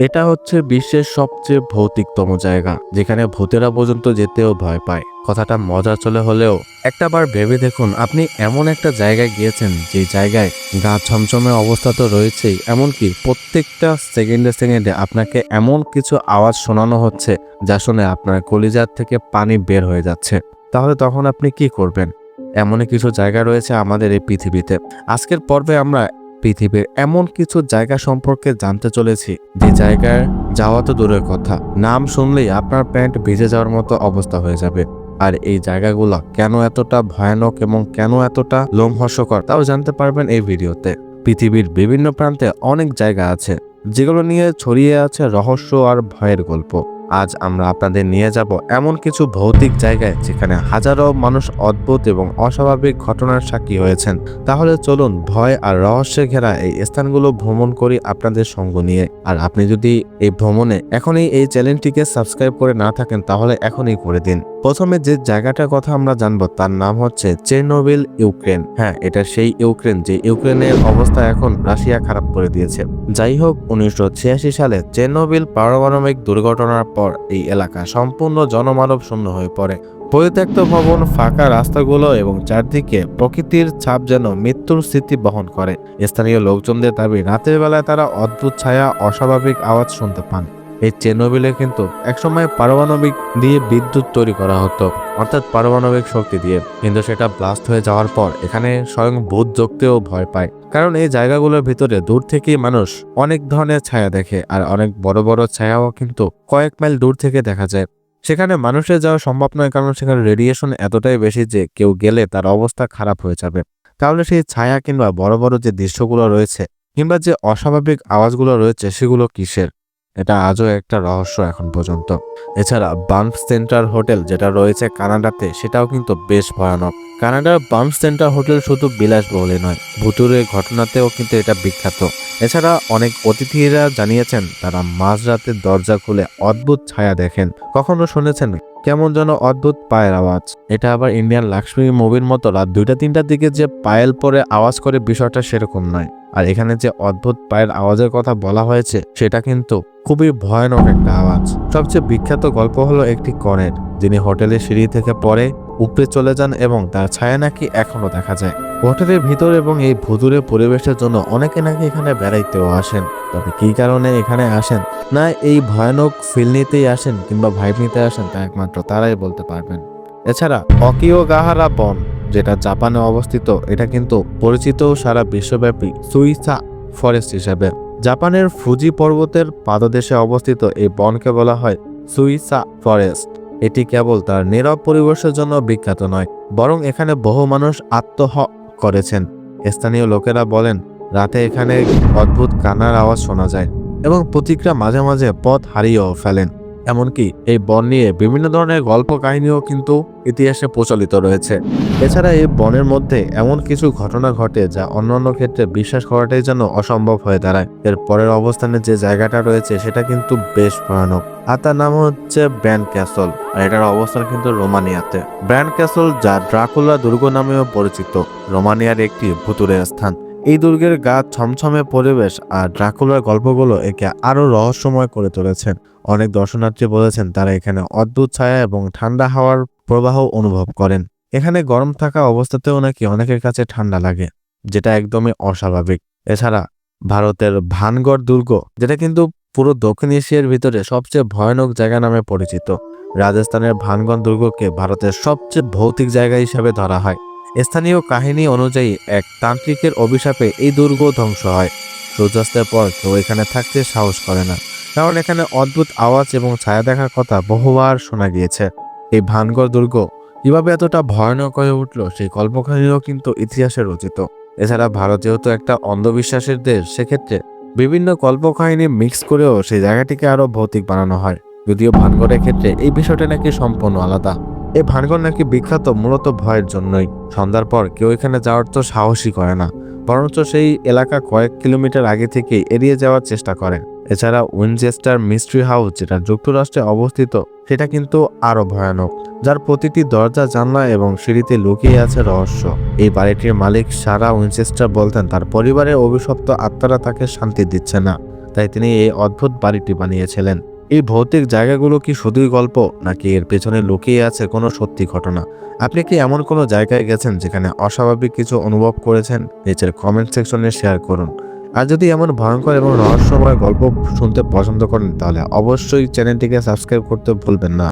এটা হচ্ছে বিশ্বের সবচেয়ে ভৌতিকতম জায়গা, যেখানে ভূতেরা পর্যন্ত যেতেও ভয় পায়। কথাটা মজা চলে হলেও, একটা বার ভেবে দেখুন, আপনি এমন একটা জায়গায় গিয়েছেন, যে জায়গায় গা ছমছমে অবস্থা তো রয়েছেই, এমনকি প্রত্যেকটা সেকেন্ডে সেকেন্ডে আপনাকে এমন কিছু আওয়াজ শোনানো হচ্ছে, যা শুনে আপনার কলিজার থেকে পানি বের হয়ে যাচ্ছে। তাহলে তখন আপনি কি করবেন? এমনই কিছু জায়গা রয়েছে আমাদের এই পৃথিবীতে। আজকের পর্বে আমরা পৃথিবীর এমন কিছু জায়গা সম্পর্কে জানতে চলেছি। যে জায়গায় যাওয়া তো দূরের কথা। নাম শুনলেই আপনার প্যান্ট ভিজে যাওয়ার মতো অবস্থা হয়ে যাবে। আর এই জায়গাগুলো কেন এতটা ভয়ানক এবং কেন এতটা লোমহর্ষকর তাও জানতে পারবেন এই ভিডিওতে। পৃথিবীর বিভিন্ন প্রান্তে অনেক জায়গা আছে, যেগুলো নিয়ে ছড়িয়ে আছে রহস্য আর ভয়ের গল্প। আজ আমরা আপনাদের নিয়ে যাব এমন কিছু ভৌতিক জায়গায় যেখানে হাজারো মানুষ অদ্ভুত এবং অস্বাভাবিক ঘটনার সাক্ষী হয়েছেন। তাহলে চলুন ভয় আর রহস্যে ঘেরা এই স্থানগুলো ভ্রমণ করি আপনাদের সঙ্গ নিয়ে। আর আপনি যদি এই ভ্রমণে এখনই এই চ্যানেলটিকে সাবস্ক্রাইব করে না থাকেন, তাহলে এখনই করে দিন। প্রথমে যে জায়গাটার কথা আমরা জানব, তার নাম হচ্ছে চেরনোবিল, ইউক্রেন। হ্যাঁ এটা সেই ইউক্রেন, যে ইউক্রেনের অবস্থা এখন রাশিয়া খারাপ করে দিয়েছে। যাই হোক, উনিশশো ছিয়াশি সালে চেরনোবিল পারমাণবিক দুর্ঘটনার পর এই এলাকা সম্পূর্ণ জনমানব শূন্য হয়ে পড়ে। পরিত্যক্ত ভবন, ফাঁকা রাস্তাগুলো এবং চারদিকে প্রকৃতির ছাপ যেন মৃত্যুর স্মৃতি বহন করে। স্থানীয় লোকজনদের দাবি, রাতের বেলায় তারা অদ্ভুত ছায়া, অস্বাভাবিক আওয়াজ শুনতে পান। এই চেনোবিলে কিন্তু একসময় পারমাণবিক দিয়ে বিদ্যুৎ তৈরি করা হতো। অর্থাৎ পারমাণবিক শক্তি দিয়ে। কিন্তু সেটা ব্লাস্ট হয়ে যাওয়ার পর এখানে স্বয়ং ভূত যোগতেও ভয় পায়। কারণ এই জায়গাগুলোর ভিতরে দূর থেকেই মানুষ অনেক ধরনের ছায়া দেখে আর অনেক বড় বড় ছায়াও কিন্তু কয়েক মাইল দূর থেকে দেখা যায়। সেখানে মানুষের যাওয়া সম্ভব নয় কারণ সেখানে রেডিয়েশন এতটাই বেশি যে কেউ গেলে তার অবস্থা খারাপ হয়ে যাবে। তাহলে সেই ছায়া কিংবা বড় বড় যে দৃশ্যগুলো রয়েছে কিংবা যে অস্বাভাবিক আওয়াজগুলো রয়েছে সেগুলো কিসের? এটা আজও একটা রহস্য এখন পর্যন্ত। এছাড়া বাম্প সেন্টার হোটেল যেটা রয়েছে কানাডাতে, সেটাও কিন্তু বেশ ভয়ানক। কানাডার বাম্প সেন্টার হোটেল শুধু বিলাসবহুলই নয় ভুতুরে ঘটনাতেও কিন্তু এটা বিখ্যাত। এছাড়া অনেক অতিথিরা জানিয়েছেন, তারা মাঝরাতে দরজা খুলে অদ্ভুত ছায়া দেখেন। কখনো শুনেছেন? কেমন যেন অদ্ভুত পায়ের আওয়াজ। এটা আবার ইন্ডিয়ান লাক্সমী মুভির মতো রাত দুইটা, তিনটার দিকে যে পায়েল পরে আওয়াজ করে বিষয়টা সেরকম নয়। আর এখানে যে অদ্ভুত পায়ের আওয়াজের কথা বলা হয়েছে, সেটা কিন্তু খুবই ভয়ানক একটা আওয়াজ। সবচেয়ে বিখ্যাত গল্প হলো একটি কনের, যিনি হোটেলের সিঁড়ি থেকে পরে উপরে চলে যান এবং তার ছায়া নাকি এখনও দেখা যায়। হোটেলের ভিতর এবং এই ভুতুরে পরিবেশের জন্য অনেকে নাকি এখানে বেড়াইতেও আসেন। তবে কী কারণে এখানে আসেন? না, এই ভয়ানক ফিল নিতেই আসেন কিংবা ভাইব নিতে আসেন তা একমাত্র তারাই বলতে পারবেন। এছাড়া, অকিও গাহারা বন, যেটা জাপানে অবস্থিত, এটা কিন্তু পরিচিত সারা বিশ্বব্যাপী সুইসা ফরেস্ট হিসেবে। জাপানের ফুজি পর্বতের পাদদেশে অবস্থিত এই বনকে বলা হয় সুইসা ফরেস্ট এটি কেবল তার নীরব পরিবেশের জন্য বিখ্যাত নয়, বরং এখানে বহু মানুষ আত্মহ করেছেন। স্থানীয় লোকেরা বলেন, রাতে এখানে অদ্ভুত কানার আওয়াজ শোনা যায় এবং প্রতিক্রিয়া মাঝে মাঝে পথ হারিয়েও ফেলেন। এমনকি এই বন নিয়ে বিভিন্ন ধরনের গল্প কাহিনীও কিন্তু ইতিহাসে প্রচলিত রয়েছে। এছাড়া এই বনের মধ্যে এমন কিছু ঘটনা ঘটে যা অন্যান্য ক্ষেত্রে বিশ্বাস করাটাই যেন অসম্ভব হয়ে দাঁড়ায়। এর পরের অবস্থানে যে জায়গাটা রয়েছে সেটা কিন্তু বেশ ভয়ানক। আর তার নাম হচ্ছে ব্র্যান্ড ক্যাসল। আর এটার অবস্থান কিন্তু রোমানিয়াতে। ব্র্যান্ড ক্যাসল যা ড্রাকুলা দুর্গ নামেও পরিচিত। রোমানিয়ার একটি ভুতুরে স্থান। এই দুর্গের গা ছমছমে পরিবেশ আর ড্রাকুলার গল্পগুলো একে আরও রহস্যময় করে তুলেছেন। অনেক দর্শনার্থী বলেছেন তারা এখানে অদ্ভুত ছায়া এবং ঠান্ডা হাওয়ার প্রবাহ অনুভব করেন। এখানে গরম থাকা অবস্থাতেও নাকি অনেকের কাছে ঠান্ডা লাগে, যেটা একদমই অস্বাভাবিক। এছাড়া ভারতের ভানগড় দুর্গ, যেটা কিন্তু পুরো দক্ষিণ এশিয়ার ভিতরে সবচেয়ে ভয়ানক জায়গা নামে পরিচিত। রাজস্থানের ভানগড় দুর্গকে ভারতের সবচেয়ে ভৌতিক জায়গা হিসাবে ধরা হয়। স্থানীয় কাহিনী অনুযায়ী এক তান্ত্রিকের অভিশাপে এই দুর্গ ধ্বংস হয়। সূর্যাস্তের পর কেউ এখানে থাকতে সাহস করে না, কারণ এখানে অদ্ভুত আওয়াজ এবং ছায়া দেখার কথা বহুবার শোনা গিয়েছে। এই ভানগড় দুর্গ কীভাবে এতটা ভয়ানক হয়ে উঠল সেই কল্পকাহিনীও কিন্তু ইতিহাসে রচিত। এছাড়া ভারত যেহেতু একটা অন্ধবিশ্বাসের দেশ, সেক্ষেত্রে বিভিন্ন কল্পকাহিনী মিক্স করেও সেই জায়গাটিকে আরও ভৌতিক বানানো হয়। যদিও ভানগড়ের ক্ষেত্রে এই বিষয়টা নাকি সম্পূর্ণ আলাদা। এই ভানগড় নাকি বিখ্যাত মূলত ভয়ের জন্যই। সন্ধ্যার পর কেউ এখানে যাওয়ার তো সাহসই করে না, বরঞ্চ সেই এলাকা কয়েক কিলোমিটার আগে থেকে এড়িয়ে যাওয়ার চেষ্টা করে এছাড়া উইনচেস্টার মিস্ট্রি হাউস যেটা যুক্তরাষ্ট্রে অবস্থিত, সেটা কিন্তু আরও ভয়ানক, যার প্রতিটি দরজা, জানলা এবং সিঁড়িতে লুকিয়ে আছে রহস্য। এই বাড়িটির মালিক সারা উইনচেস্টার বলতেন, তার পরিবারের অভিশপ্ত আত্মারা তাকে শান্তি দিচ্ছে না, তাই তিনি এই অদ্ভুত বাড়িটি বানিয়েছিলেন। এই ভৌতিক জায়গাগুলো কি শুধুই গল্প, নাকি এর পেছনে লুকিয়ে আছে কোনো সত্যি ঘটনা? আপনি কি এমন কোনো জায়গায় গেছেন যেখানে অস্বাভাবিক কিছু অনুভব করেছেন? নিচের কমেন্ট সেকশনে শেয়ার করুন। আর যদি এমন ভয়ঙ্কর এবং রহস্যময় গল্প শুনতে পছন্দ করেন, তাহলে অবশ্যই চ্যানেলটিকে সাবস্ক্রাইব করতে ভুলবেন না।